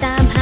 땀.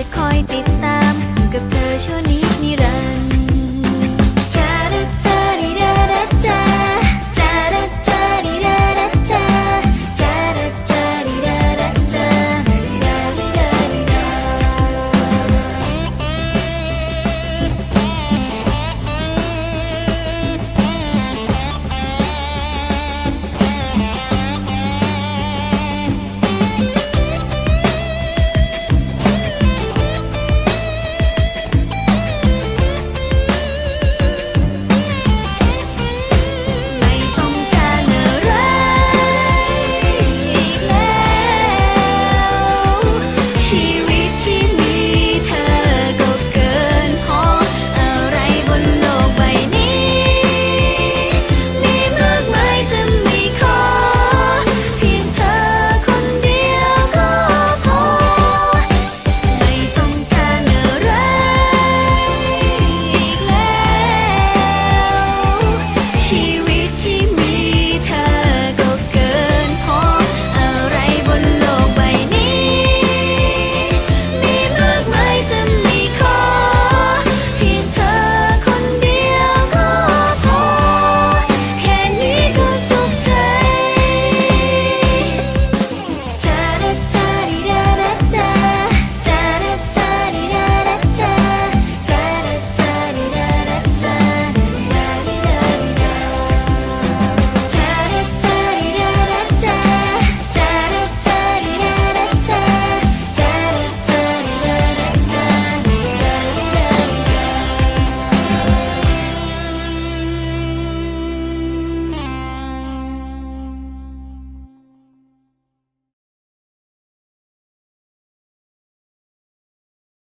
จฉันจะคอยติดตามอยู่กับเธอชั่วนิดนิรันดร์